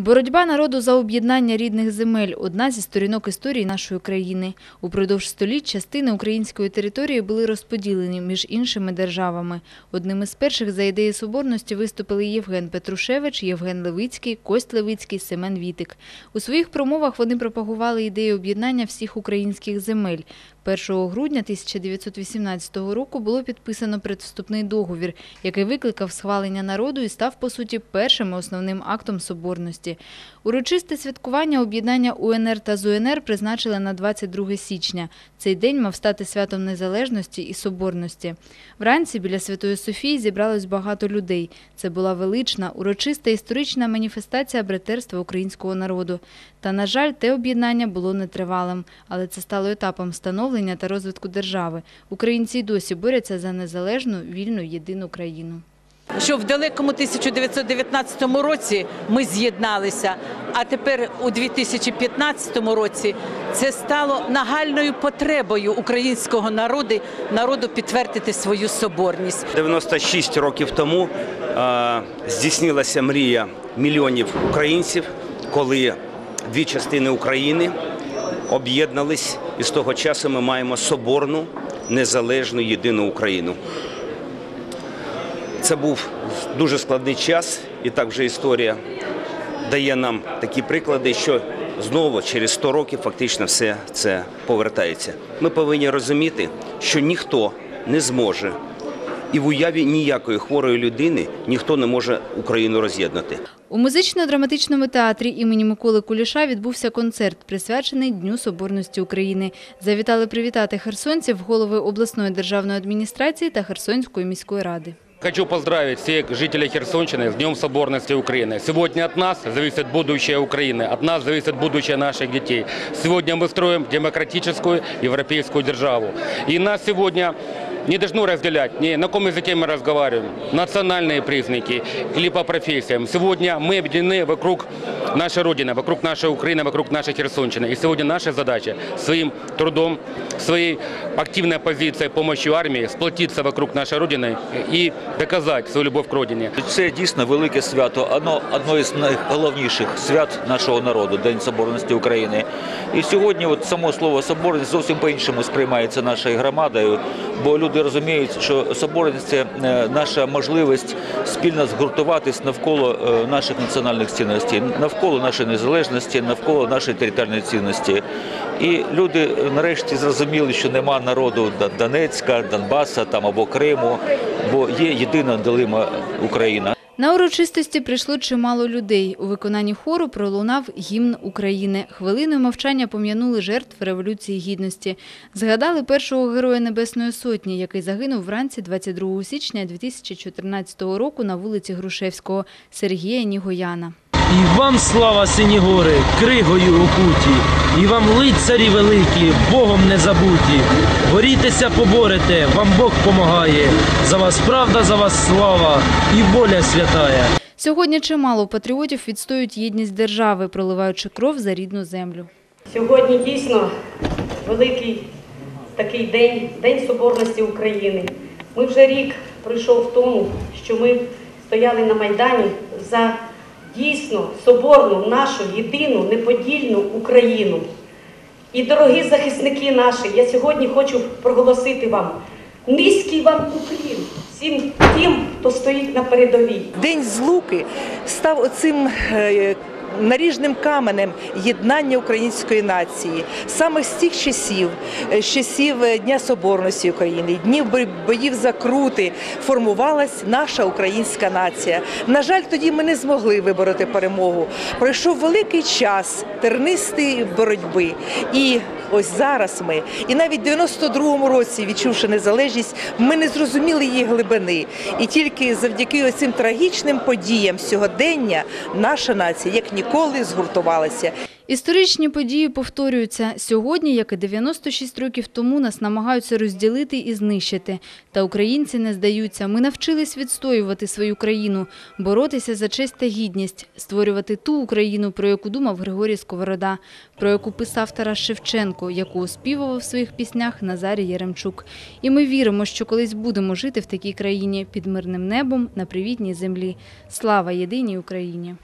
Боротьба народу за об'єднання рідних земель – одна зі сторінок історії нашої країни. Упродовж століть частини української території були розподілені між іншими державами. Одним із перших за ідеї соборності виступили Євген Петрушевич, Євген Левицький, Кость Левицький, Семен Вітик. У своїх промовах вони пропагували ідею об'єднання всіх українських земель. 1 грудня 1918 року було підписано предвступний договір, який викликав схвалення народу і став, по суті, першим основним актом соборності. Урочисте святкування об'єднання УНР та ЗУНР призначили на 22 січня. Цей день мав стати святом незалежності і соборності. Вранці біля Святої Софії зібралось багато людей. Це була велична, урочиста історична маніфестація братерства українського народу. Та, на жаль, те об'єднання було нетривалим, але це стало етапом становлення та розвитку держави. Українці й досі борються за незалежну, вільну, єдину країну. що в далекому 1919 році ми з'єдналися, а тепер у 2015 році це стало нагальною потребою українського народу, народу підтвердити свою соборність. 96 років тому е, здійснилася мрія мільйонів українців, коли дві частини України об'єднались, і з того часу ми маємо соборну, незалежну, єдину Україну. Це був дуже складний час, і так вже історія дає нам такі приклади, що знову через 100 років фактично все це повертається. Ми повинні розуміти, що ніхто не зможе І в уяві ніякої хворої людини ніхто не може Україну роз'єднати. У музично-драматичному театрі імені Миколи Куліша відбувся концерт, присвячений Дню Соборності України. Завітали привітати херсонців голови обласної державної адміністрації та Херсонської міської ради. Хочу поздравить всех жителей Херсонщины с Днем Соборности Украины. Сегодня от нас зависит будущее Украины, от нас зависит будущее наших детей. Сегодня мы строим демократическую европейскую державу. И нас сегодня не должно разделять, не на каком языке мы разговариваем, национальные признаки или по профессиям. Сегодня мы объединены вокруг нашей Родины, вокруг нашей Украины, вокруг нашей Херсонщины. И сегодня наша задача своим трудом, своей активной позицией, помощью армии сплотиться вокруг нашей Родины и доказать свою любовь к Родине. Це дійсно велике свято, одно, одно із найголовніших свят нашого народу День Соборності України. І сьогодні от само слово соборність зовсім по-іншому сприймається нашою громадою, бо люди розуміють, що соборність це е, наша можливість спільно згуртуватись навколо е, наших національних цінностей, навколо нашої незалежності, навколо нашої територіальної цінності. І люди е, нарешті зрозуміли, що нема народу Донецька, Донбаса там або Криму, бо є єдина делима Україна. На урочистості прийшло чимало людей. У виконанні хору пролунав гімн України. Хвилиною мовчання пом'янули жертв Революції Гідності. Згадали першого героя Небесної Сотні, який загинув вранці 22 січня 2014 року на вулиці Грушевського Сергія Нігояна. І вам слава сині гори, кригою окуті, і вам лицарі великі, Богом не забуті. Борітеся, поборете, вам Бог помагає. За вас правда, за вас слава і воля святая. Сьогодні чимало патріотів відстоюють єдність держави, проливаючи кров за рідну землю. Сьогодні дійсно великий такий день, День Соборності України. Ми вже рік пройшов в тому, що ми стояли на Майдані за дійсно соборну, нашу єдину, неподільну Україну. І, дорогі захисники наші, я сьогодні хочу проголосити вам низький вам уклін всім тим, хто стоїть на передовій. День злуки став оцим е, наріжним каменем єднання української нації. Саме з тих часів, е, з часів е, Дня Соборності України, днів боїв за крути, формувалась наша українська нація. На жаль, тоді ми не змогли вибороти перемогу. Пройшов великий час тернистої боротьби. І ось зараз ми, і навіть в 92-му році, відчувши незалежність, ми не зрозуміли її глибини. І тільки завдяки оцим трагічним подіям сьогодення наша нація як ніколи згуртувалася. Історичні події повторюються. Сьогодні, як і 96 років тому, нас намагаються розділити і знищити. Та українці не здаються. Ми навчились відстоювати свою країну, боротися за честь та гідність, створювати ту Україну, про яку думав Григорій Сковорода, про яку писав Тарас Шевченко, яку оспівував в своїх піснях Назарій Яремчук. І ми віримо, що колись будемо жити в такій країні під мирним небом на привітній землі. Слава єдиній Україні!